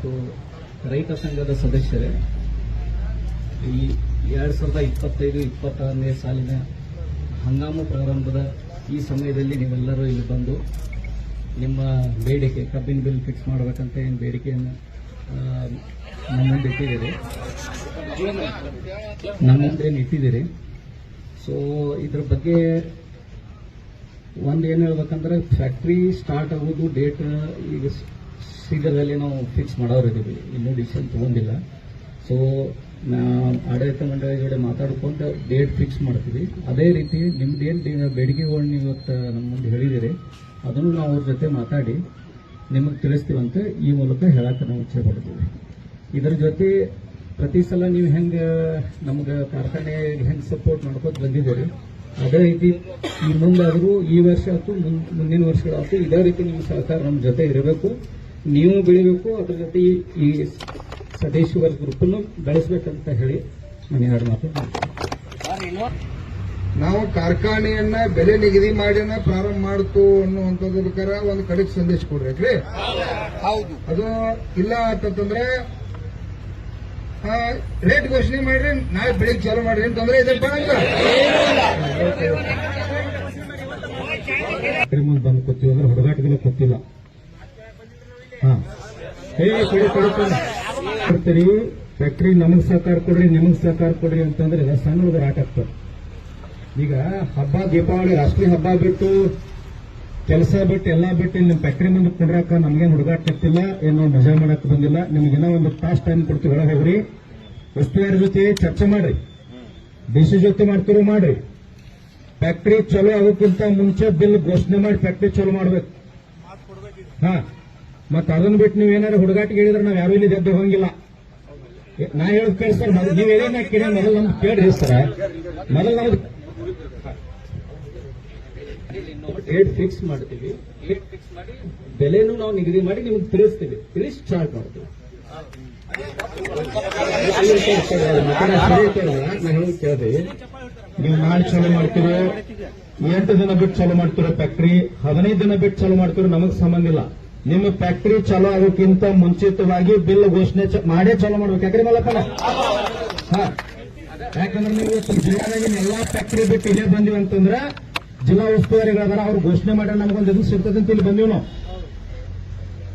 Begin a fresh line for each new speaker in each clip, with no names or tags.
ಮತ್ತು ರೈತ ಸಂಘದ ಸದಸ್ಯರೇ ಈ ಎರಡ್ ಸಾವಿರದ ಇಪ್ಪತ್ತೈದು ಇಪ್ಪತ್ತಾರನೇ ಸಾಲಿನ ಹಂಗಾಮು ಪ್ರಾರಂಭದ ಈ ಸಮಯದಲ್ಲಿ ನೀವೆಲ್ಲರೂ ಇಲ್ಲಿ ಬಂದು ನಿಮ್ಮ ಬೇಡಿಕೆ ಕಬ್ಬಿನ ಬಿಲ್ ಫಿಕ್ಸ್ ಮಾಡಬೇಕಂತ ಏನು ಬೇಡಿಕೆಯನ್ನು ಆ, ನಮ್ಮಂದೇನು ಮುಂದೆ ಇಟ್ಟಿದ್ದೀರಿ ಸೊ ಇದ್ರ ಬಗ್ಗೆ ಒಂದು ಏನು ಹೇಳ್ಬೇಕಂದ್ರೆ ಫ್ಯಾಕ್ಟ್ರಿ ಸ್ಟಾರ್ಟ್ ಆಗೋದು ಡೇಟ್ ಈಗ ಶೀಘ್ರದಲ್ಲಿ ನಾವು ಫಿಕ್ಸ್ ಮಾಡೋರಿದ್ದೀವಿ. ಇನ್ನೂ ಡಿಸಿಷನ್ ತಗೊಂಡಿಲ್ಲ. ಸೊ ಆಡಳಿತ ಮಂಡಳಿ ಜೊತೆ ಮಾತಾಡ್ಕೊಂಡು ಡೇಟ್ ಫಿಕ್ಸ್ ಮಾಡ್ತೀವಿ. ಅದೇ ರೀತಿ ನಿಮ್ದು ಏನು ಬೇಡಿಕೆಗಳು ನೀವು ಇವತ್ತು ನಮ್ಮ ಮುಂದೆ ಹೇಳಿದಿರಿ ಅದನ್ನು ನಾವು ಅವ್ರ ಜೊತೆ ಮಾತಾಡಿ ನಿಮಗೆ ತಿಳಿಸ್ತೀವಂತ ಈ ಮೂಲಕ ಹೇಳಕ್ಕೆ ನಾವು ಇಚ್ಛೆ ಪಡ್ತೀವಿ. ಇದರ ಜೊತೆ ಪ್ರತಿ ಸಲ ನೀವು ಹೆಂಗೆ ನಮ್ಗೆ ಕಾರ್ಖಾನೆ ಹೆಂಗೆ ಸಪೋರ್ಟ್ ಮಾಡ್ಕೊತ ಬಂದಿದ್ದೀರಿ, ಅದೇ ರೀತಿ ಈ ಮುಂದಾದರೂ ಈ ವರ್ಷ ಆಯ್ತು ಮುಂದಿನ ವರ್ಷಗಳಾಯ್ತು, ಇದೇ ರೀತಿ ನಿಮ್ಮ ಸಹಕಾರ ನಮ್ಮ ಜೊತೆ ಇರಬೇಕು. ನೀವು ಬೆಳಿಬೇಕು ಅದ್ರ ಜೊತೆ ಈ- ಸದೇಶ್ವರ ಗ್ರೂಪನ್ನು ಬೆಳೆಸಬೇಕಂತ ಹೇಳಿ ನಾನು ಎರಡು ಮಾತು.
ನಾವು ಕಾರ್ಖಾನೆಯನ್ನ ಬೆಲೆ ನಿಗದಿ ಮಾಡಿನ ಪ್ರಾರಂಭ ಮಾಡ್ತು ಅನ್ನುವಂಥದ್ದಕ್ಕಾರ ಒಂದು ಕಡೆಗೆ ಸಂದೇಶ ಕೊಡ್ರಿ ಹೌದು ಅದು ಇಲ್ಲ ಅಂತಂದ್ರೆ ರೇಟ್ ಘೋಷಣೆ ಮಾಡ್ರಿ ನಾಳೆ ಬೆಳಿಗ್ಗೆ ಚಾಲೂ ಮಾಡ್ರಿ ಅಂತಂದ್ರೆ ಇದಪ್ಪ
ಬಂದು ಕೊಡ್ತೀವಿ ಅಂದ್ರೆ ಹೊಡೆದಾಟದಲ್ಲಿ ಕೊತ್ತಿಲ್ಲ. ಕೊಡ್ತೀರಿ? ಫ್ಯಾಕ್ಟ್ರಿ ನಮಗ್ ಸಹಕಾರ ಕೊಡ್ರಿ, ನಿಮಗ್ ಸಹಕಾರ ಕೊಡ್ರಿ ಅಂತಂದ್ರೆ ಸಣ್ಣ ಹುಡುಗರು ಆಟ ಆಗ್ತದೆ ಈಗ ಹಬ್ಬ, ದೀಪಾವಳಿ ರಾಷ್ಟ್ರೀಯ ಹಬ್ಬ ಬಿಟ್ಟು, ಕೆಲಸ ಬಿಟ್ಟು, ಎಲ್ಲ ಬಿಟ್ಟು ನಿಮ್ಮ ಫ್ಯಾಕ್ಟ್ರಿ ಮುಂದೆ ಕುಂಡ್ರಾಕ ನಮ್ಗೇನು ಹುಡುಗಾಟ ಏನು ಏನೋ ಮಜಾ ಮಾಡಕ್ ಬಂದಿಲ್ಲ, ನಿಮ್ಗೆ ಒಂದು ತಾಸ್ ಟೈಮ್ ಕೊಡ್ತೀವಿ, ಒಳಗೆ ಹೋಗ್ರಿ. ಉಸ್ತುವಾರಿ ಜೊತೆ ಚರ್ಚೆ ಮಾಡ್ರಿ. ಡಿಸಿ ಜೊತೆ ಮಾಡ್ತಿರೋ ಮಾಡ್ರಿ. ಫ್ಯಾಕ್ಟ್ರಿ ಚಲೋ ಆಗೋಕ್ಕಿಂತ ಮುಂಚೆ ಬಿಲ್ ಘೋಷಣೆ ಮಾಡಿ ಫ್ಯಾಕ್ಟ್ರಿ ಚಲೋ ಮಾಡ್ಬೇಕು. ಹಾ. ಮತ್ತ ಅದನ್ನ ಬಿಟ್ಟು ನೀವು ಏನಾರ ಹುಡುಗಾಟಿಗೆ ಹೇಳಿದ್ರೆ ನಾವ್ ಯಾರು ಇಲ್ಲಿ ಜದ್ದು ಹೋಗಂಗಿಲ್ಲ. ಏ- ನಾ ಹೇಳದ್ ಕೇಳಿ ಸರ್, ನೀವ್ ಏನೇನ ಕೇಳಿ ಮೊದಲು ನಮ್ಗೆ ಕೇಳ್ರಿ ಸರ್. ಮೊದಲು ನಮ್ದು ಡೇಟ್ ಫಿಕ್ಸ್ ಮಾಡ್ತೀವಿ. ಮಾಡಿ ಬೆಲೆನೂ ನಾವು ನಿಗದಿ ಮಾಡಿ ನಿಮ್ಗೆ ತಿಳಿಸ್ತೀವಿ. ತಿಳಿಸಿ ಸ್ಟಾರ್ಟ್ ಮಾಡ್ತೀವಿ ಕೇಳಿದೆ. ನೀವು ನಾಳೆ ಚಾಲೂ ಮಾಡ್ತೀರೋ, ಎಂಟು ದಿನ ಬಿಟ್ಟು ಚಾಲೂ ಮಾಡ್ತಿರೋ ಫ್ಯಾಕ್ಟ್ರಿ ಹದಿನೈದು ದಿನ ಬಿಟ್ಟು ಚಾಲೂ ಮಾಡ್ತಿರೋ ನಮಗ್ ಸಂಬಂಧ ಇಲ್ಲ. ನಿಮ್ಮ ಫ್ಯಾಕ್ಟರಿ ಚಾಲೂ ಆಗೋಕ್ಕಿಂತ ಮುಂಚಿತವಾಗಿ ಬಿಲ್ ಘೋಷಣೆ ಮಾಡೇ ಚಾಲೂ ಮಾಡ್ಬೇಕು. ಯಾಕ್ರಿ ಮಲ್ಲಪ್ಪನ? ಹಾ. ಯಾಕಂದ್ರೆ ನೀವು ಜಿಲ್ಲಾದಾಗಿನ ಎಲ್ಲಾ ಫ್ಯಾಕ್ಟರಿ ಬಿಟ್ಟು ಇಲ್ಲೇ ಬಂದಿವಿ ಅಂತಂದ್ರೆ ಜಿಲ್ಲಾ ಉಸ್ತುವಾರಿಗಳದಾರ ಅವ್ರು ಘೋಷಣೆ ಮಾಡ್ಯಾರ ನಮ್ಗೊಂದು ಎದುರು ಸಿಗ್ತದೆ ಅಂತ ಇಲ್ಲಿ ಬಂದೀವಿ ನಾವು.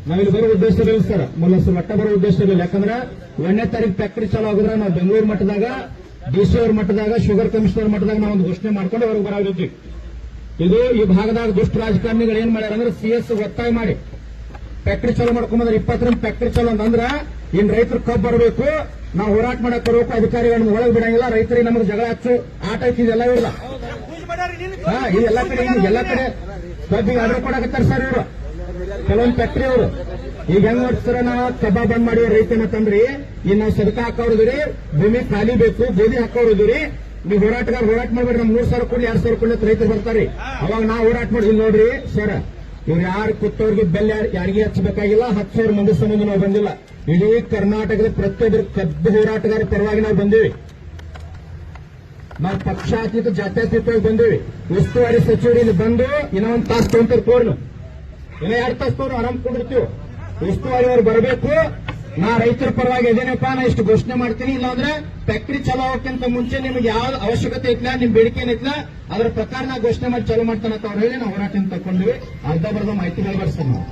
ನಾವಿಲ್ಲಿ ಬರೋ ಉದ್ದೇಶ ಇಲ್ಲ ಸರ್. ಮೊಲಸ್ ಮಟ್ಟ ಬರೋ ಉದ್ದೇಶ ಇಲ್ಲ. ಯಾಕಂದ್ರೆ ಒಂದನೇ ತಾರೀಕು ಫ್ಯಾಕ್ಟರಿ ಚಾಲು ಆಗಿದ್ರೆ ನಾವು ಬೆಂಗಳೂರು ಮಟ್ಟದಾಗ ಡಿಸಿ ಅವ್ರ ಮಟ್ಟದಾಗ ಶುಗರ್ ಕಮಿಷನರ್ ಮಟ್ಟದಾಗ ನಾವು ಒಂದು ಘೋಷಣೆ ಮಾಡ್ಕೊಂಡು ಅವ್ರಿಗೆ ಬರಾಗಿದ್ವಿ ಇದು ಈ ಭಾಗದಾಗ ದುಷ್ಟ ರಾಜಕಾರಣಿಗಳು ಏನ್ ಮಾಡ್ಯಾರ ಅಂದ್ರೆ ಸಿಎಸ್ ಒತ್ತಾಯ ಮಾಡಿ. ಫ್ಯಾಕ್ಟ್ರಿ ಚಾಲು ಮಾಡ್ಕೊಂಬಂದ್ರೆ ಇಪ್ಪತ್ತರಿಂದ ಫ್ಯಾಕ್ಟ್ರಿ ಚಾಲು ಅಂತಂದ್ರ ಇನ್ ರೈತರು ಕಬ್ಬು ಬರಬೇಕು, ನಾವು ಹೋರಾಟ ಮಾಡಕ್ ಬರಬೇಕು, ಅಧಿಕಾರಿಗಳನ್ನ ಒಳಗೆ ಬಿಡಂಗಿಲ್ಲ, ರೈತರಿಗೆ ನಮಗೆ ಜಗಳ ಹಚ್ಚು, ಆಟ ಇದೆಲ್ಲ ಇಲ್ಲ ಹಾ ಇದೆಲ್ಲ ಕಡೆ ಎಲ್ಲ ಕಡೆ ಕಬ್ಬಿಗೆ ಆರ್ಡರ್ ಕೊಡಕತ್ತಾರ ಸರ್ ಇವರು. ಕೆಲವೊಂದು ಫ್ಯಾಕ್ಟ್ರಿ ಅವರು. ಈಗ ಹೆಂಗ್ ನೋಡ್ತಾರ ನಾವು? ಕಬ್ಬ ಬಂದ್ ಮಾಡಿ ರೈತನ ತಂದ್ರಿ ಈಗ ನಾವು ಸದಕ ಹಾಕೋರಿದ್ರಿ ಭೂಮಿ ಖಾಲಿ ಬೇಕು, ಗೋಧಿ ಹಾಕೋರಿದ್ರಿ ನೀವು ಹೋರಾಟಗಾರ ಹೋರಾಟ ಮಾಡ್ಬೇಡ್ರಿ ನಮ್ ಮೂರ್ ಸಾವಿರ ಕೊಡ್ಲಿ, ಎರಡ್ ಸಾವಿರ ಕೊಡ್ಲಿ ರೈತರು ಬರ್ತಾರೆ. ಅವಾಗ ನಾವು ಹೋರಾಟ ಮಾಡಿದ್ವಿ ನೋಡ್ರಿ ಸರ್. ಇವ್ರು ಯಾರು ಕುತ್ತವ್ರಿಗೆ ಬೆಲ್ಲ ಯಾರ್- ಯಾರಿಗೆ ಹಚ್ಚಬೇಕಾಗಿಲ್ಲ? ಹತ್ತು ಸಾವಿರ ಮಂದಿ ಸಂಬಂಧ ನಾವು ಬಂದಿಲ್ಲ. ಇಡೀ ಕರ್ನಾಟಕದ ಪ್ರತಿಯೊಬ್ಬರು ಕಬ್ಬು ಹೋರಾಟಗಾರ ಪರವಾಗಿ ನಾವು ಬಂದೇವಿ. ನಾವು ಪಕ್ಷಾತೀತ, ಜಾತ್ಯಾತೀತವಾಗಿ ಬಂದೇವಿ. ಉಸ್ತುವಾರಿ ಸಚಿವರು ಇಲ್ಲಿ ಬಂದು ಇನ್ನೊಂದು ತಾಸು ತೊಗೊಂತಾರೆ ಕೋರ್ನು. ಇನ್ನೂ ಎರಡು ತಾಸು ತಗೊಂಡು ಆರಾಮ್ ಕೊಂಡಿರ್ತೀವಿ ಉಸ್ತುವಾರಿ ಅವ್ರು ಬರಬೇಕು. ನಾ ರೈತರ ಪರವಾಗಿ ಇದೇನಪ್ಪ ನಾ ಇಷ್ಟು ಘೋಷಣೆ ಮಾಡ್ತೀನಿ. ಇಲ್ಲಾಂದ್ರೆ ಫ್ಯಾಕ್ಟ್ರಿ ಚಾಲು ಆಗೋಕ್ಕಿಂತ ಮುಂಚೆ ನಿಮ್ಗೆ ಯಾವ ಅವಶ್ಯಕತೆ ಐತ್ಲ ನಿಮ್ ಬೇಡಿಕೆ ಏನೈತ್ಲ ಅದ್ರ ಪ್ರಕಾರ ನಾ ಘೋಷಣೆ ಮಾಡಿ ಚಾಲು ಮಾಡ್ತಾನೆ ಅಂತ ಅವ್ರು ಹೇಳಿ ನಾವು ಹೋರಾಟ ತಗೊಂಡ್ವಿ ಅರ್ಧ ಬರ್ಧ ಮಾಹಿತಿ ಬರ್ಸ್ತೀವಿ ನಾವು.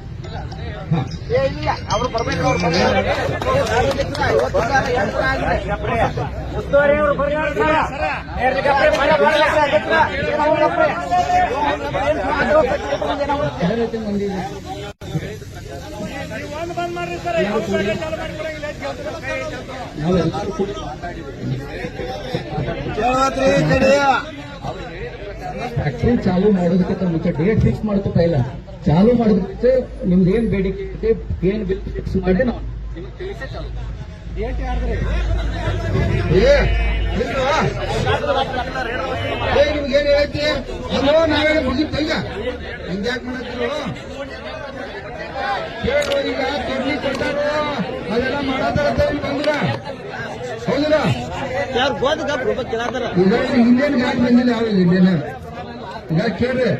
ನಾವೆಲ್ಲರೂ ಕೂಡಿ ಫ್ಯಾಕ್ಟ್ರಿ ಚಾಲು ಮಾಡೋದಕ್ಕಿಂತ ಮುಂಚೆ ಡೇಟ್ ಫಿಕ್ಸ್ ಮಾಡ್ತಾ ಇಲ್ಲ. ಚಾಲು ಮಾಡೋದಕ್ಕೆ ನಿಮ್ದು ಏನ್ ಬೇಡಿಕೆ ಐತೆ ಏನ್ ಬಿಲ್ ಫಿಕ್ಸ್ ಮಾಡಿ ನಾವು ನಿಮ್ಗೆ ತಿಳಿಸೇ ಚಾಲು
ಏ ಇಲ್ವಾ? ಏ ನಿಮ್ಗೆ ಏನ್ ಹೇಳೈತಿ ಅಲ್ಲೋ ನಾವೇನು ಮುಗಿತ ಈಗ ಹಿಂಗ್ಯಾಕ್ ಮಾಡತ್ತಿರೋ? ಕೇಳು ಈಗ ತೊಡ್ಲಿ ಕೊಟ್ಟಾರು ಅದೆಲ್ಲ ಮಾಡತ್ತಾರ ಬಂದ್ರ ಹೌದಿಲ್ಲ
ಯಾರು ಗೋದ
ಹಿಂದೇನು ಗಾಡಿ ಬಂದಿಲ್ಲ ಯಾವ ಹಿಂದೇನ ಈಗ ಕೇಳ್ರಿ.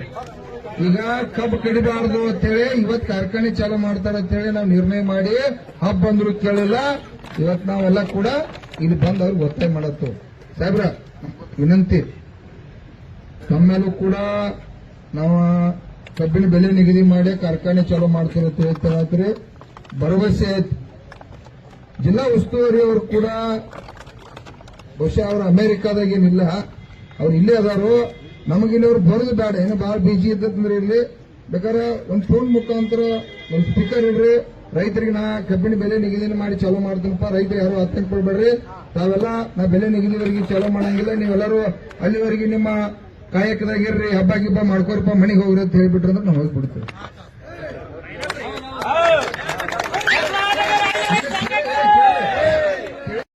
ಈಗ ಕಬ್ಬು ಕಡಿಬಾರ್ದು ಅಂತೇಳಿ ಇವತ್ ಕಾರ್ಖಾನೆ ಚಾಲೂ ಮಾಡ್ತಾರೆ ಅಂತೇಳಿ ನಾವು ನಿರ್ಣಯ ಮಾಡಿ ಹಬ್ಬ ಬಂದ್ರು ಕೇಳಿಲ್ಲ ಇವತ್ ನಾವೆಲ್ಲ ಕೂಡ ಇಲ್ಲಿ ಬಂದು ಅವ್ರಿಗೆ ಒತ್ತಾಯ ಮಾಡತ್ತು ಸಾಹೇಬ್ರ ವಿನಂತಿ ತಮ್ಮೇಲೂ ಕೂಡ ನಾವು ಕಬ್ಬಿನ ಬೆಲೆ ನಿಗದಿ ಮಾಡಿ ಕಾರ್ಖಾನೆ ಚಾಲೂ ಮಾಡ್ತಿರುತ್ತೆ ಅಂತ ಹೇಳ್ತಾರೆ. ಭರವಸೆ ಜಿಲ್ಲಾ ಉಸ್ತುವಾರಿ ಅವರು ಕೂಡ ಬಹುಶಃ ಅವರು ಅಮೆರಿಕಾದಾಗ ಏನಿಲ್ಲ, ಅವ್ರು ಇಲ್ಲೇ ಅದಾರು. ನಮಗಿಲ್ಲಿ ಅವ್ರು ಬರೋದು ಬೇಡ, ಏನೋ ಬಹಳ ಬಿಜಿ ಇದ್ದಂದ್ರೆ ಇಲ್ಲಿ ಬೇಕಾದ್ರೆ ಒಂದು ಫೋನ್ ಮುಖಾಂತರ ಒಂದು ಸ್ಪೀಕರ್ ಇಡ್ರಿ. ರೈತರಿಗೆ ನಾ ಕಬ್ಬಿನ ಬೆಲೆ ನಿಗದಿ ಮಾಡಿ ಚಾಲೂ ಮಾಡ್ತೀನಪ್ಪ, ರೈತರು ಯಾರು ಆತಂಕ ಪಡ್ಬೇಡ್ರಿ. ತಾವೆಲ್ಲ ನಾ ಬೆಲೆ ನಿಗದಿವರೆಗೆ ಚಾಲೂ ಮಾಡಂಗಿಲ್ಲ, ನೀವೆಲ್ಲರೂ ಅಲ್ಲಿವರೆಗೆ ನಿಮ್ಮ ಕಾಯಕದಾಗಿರ್ರಿ ಹಬ್ಬ ಗಿಬ್ಬ ಮಾಡ್ಕೋರಪ್ಪ ಮನೆಗೆ ಹೋಗ್ರಿ ಅಂತ ಹೇಳ್ಬಿಟ್ರೆ ಅಂದ್ರೆ ನಾವು ಹೋಗ್ಬಿಡ್ತೀವಿ.